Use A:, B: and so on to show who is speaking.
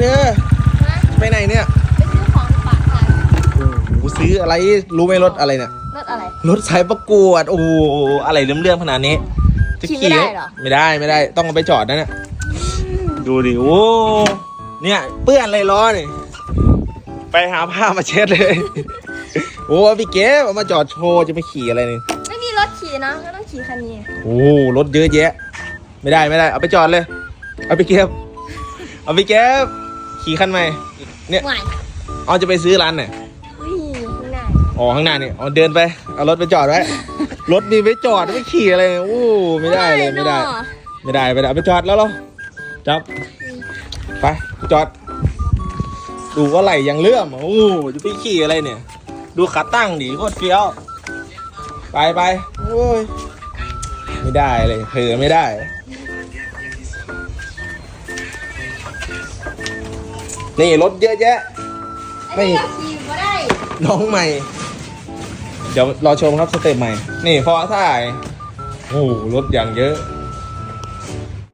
A: เธอ
B: ฮะ
A: ไปไหนเนี่ย
B: ไปซื้อของฝากใคร
A: กูซื้ออะไรรู้ไหมรถอะไรเนี่ย
B: รถอะไร
A: รถสายประกวดโอ้โหอะไรเรื่องๆขนาดนี้จะ
B: ขี่ไม่ได้เหรอ
A: ไม่ได้ไม่ได้ต้องเอาไปจอดนะเนี่ยดูดิโอ้เนี่ยเปื้อนอะไรล้อนี่ไปหาผ้ามาเช็ดเลยโอ้พี่เก๋เอามาจอดโชว์จะไปขี่อะไรนี่
B: ไม่มีรถขี่นะก็ต้องขี่คันนี้
A: โอ้รถเยอะแยะ ไม่ได้ไม่ได้เอาไปจอดเลย เอาไปเก็บเอาไปเก็บ ขี่คันใหม่ เนี่ย
B: หวาน
A: เอาจะไปซื้อร้านไหน
B: อุ้ยข้างหน้า
A: อ๋อข้างหน้านี่เอาเดินไปเอารถไปจอดไว้ รถมีไปจอดไม่ขี่อะไรโอ้ไม่ได้เลยไม่ได้
B: เนอะ
A: ไม่ได้ไม่ได้เอาไปจอดแล้วเหรอจับไปจอด ดูว่าไหลยังเลื่อมโอ้จะไปขี่อะไรเนี่ย ดูขาตั้งดิโคตรเฟี้ยว ไปไปโอ้ยไม่ได้เลยเผลอไม่ได้ นี่รถเยอะแยะ ไม่
B: ไอ้นี่ก็ขี่ก็ได้
A: น้องใหม่ เดี๋ยวรอชมครับสเต็ปใหม่ นี่ฟอร์ซ่าโอ้โหรถอย่างเยอะ